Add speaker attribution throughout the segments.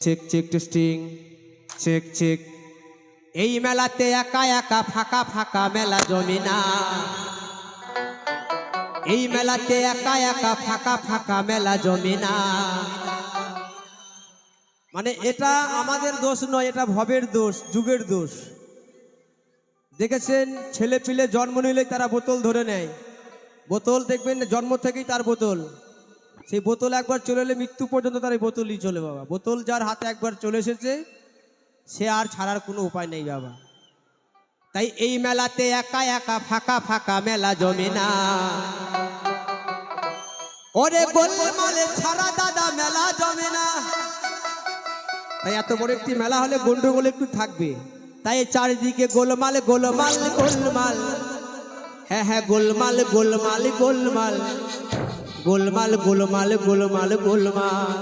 Speaker 1: Check check, testing, check check. এই মেলাতে একা একা ফাঁকা ফাঁকা মেলা জমি না। এই মেলাতে একা একা ফাঁকা ফাঁকা মেলা জমি না। মানে এটা আমাদের দোষ নয়, এটা ভবের দোষ, যুগের দোষ। দেখেছেন ছেলে পিলে জন্ম নিলেই তারা বোতল ধরে নেয়। বোতল দেখবেন, জন্ম থেকেই তার বোতল। সেই বোতল একবার চলে এলে মৃত্যু পর্যন্ত তার এই বোতলই চলে বাবা। বোতল যার হাতে একবার চলে এসেছে, সে আর ছাড়ার কোনো উপায় নেই বাবা। তাই এই মেলাতে একা একা ফাঁকা ফাঁকা মেলা জমে না। ওরে গোলমালে ছাড়া দাদা, মেলা জমে না। তাই এত বড় একটি মেলা হলে গন্ডগোল একটু থাকবে। তাই চারিদিকে গোলমাল গোলমাল গোলমাল। হ্যাঁ হ্যাঁ গোলমাল গোলমাল গোলমাল। গোলমাল গোলমাল গোলমাল গোলমাল।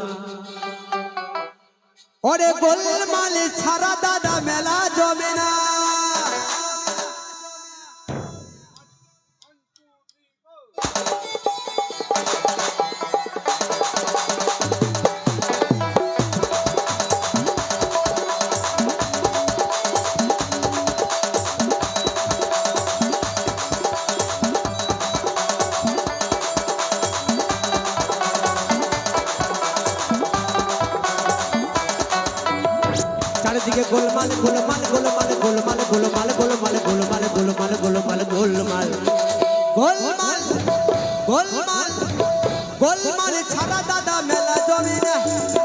Speaker 1: ওরে গোলমাল ছাড়া দাদা মেলা জমে না। চারিদিকে গোলমাল গোলমাল গোলমাল গোলমাল গোলমাল গোলমাল গোলমাল গোলমাল গোলমাল গোলমাল গোলমাল গোলমাল গোলমাল ছাড়া দাদা মেলা জমি না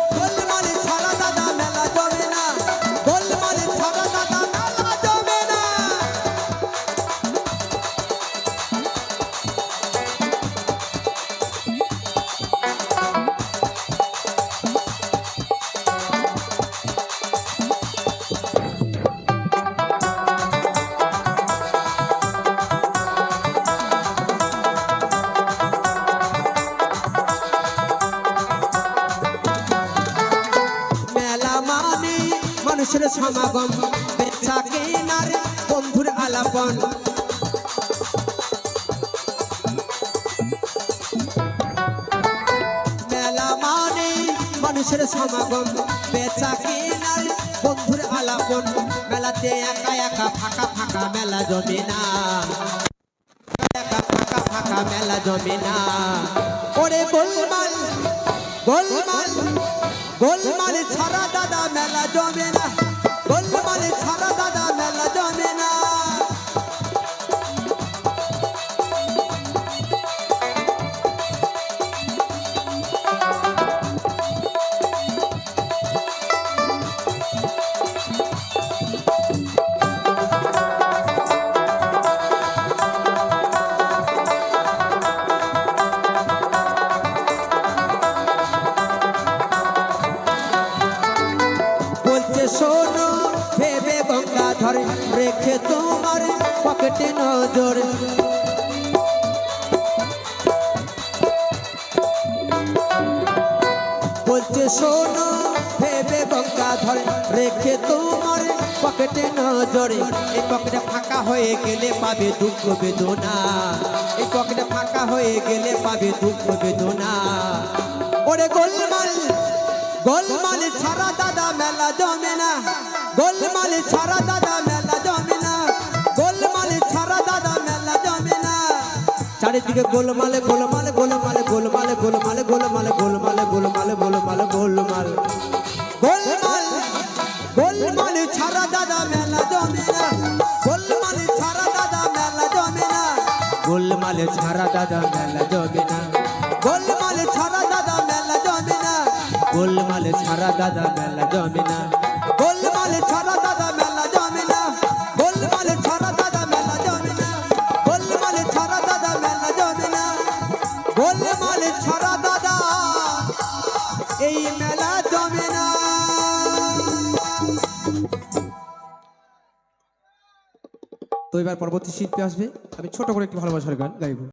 Speaker 1: মানুষের সমাগম। বেচা কেনার বন্ধুর আলাপন। মেলা মানে মানুষের সমাগম। বেচা কেনার বন্ধুর আলাপন। মেলাতে একা একা ফাঁকা ফাঁকা মেলা জমে না। একা ফাঁকা ফাঁকা মেলা জমে না। ওরে গোলমাল গোলমাল গোলমাল ছাড়া দাদা মেলা জমে না। তোমার পকেটে নজর। বলছে, শোনো, ভেবে গঙ্গা ধরে, রেখে তোমার পকেটে এই পকেটে ফাঁকা হয়ে গেলে পাবে দুঃখ বেদনা। এই পকেটে ফাঁকা হয়ে গেলে পাবে দুঃখ বেদনা। ওরে গোলমাল গোলমাল ছাড়া দাদা মেলা জমে না। গোলমাল ছাড়া দাদা চারিদিকে গোলমালে গোলমালে গোলমালে গোলমালে গোলমালে গোলমালে গোলমালে গোলমালে গোলমালে, গোলমাল। গোলমাল গোলমাল ছাড়া দাদা মেলা জমে না। গোলমাল ছাড়া দাদা মেলা জমে না। গোলমাল ছাড়া দাদা মেলা জমে না। গোলমাল ছাড়া দাদা মেলা জমে না। গোলমাল ছাড়া দাদা মেলা জমে না। গোলমাল ছাড়া দাদা তো এবার পরবর্তী শিল্পী আসবে। আমি ছোট করে একটু ভালোবাসার গান গাইব।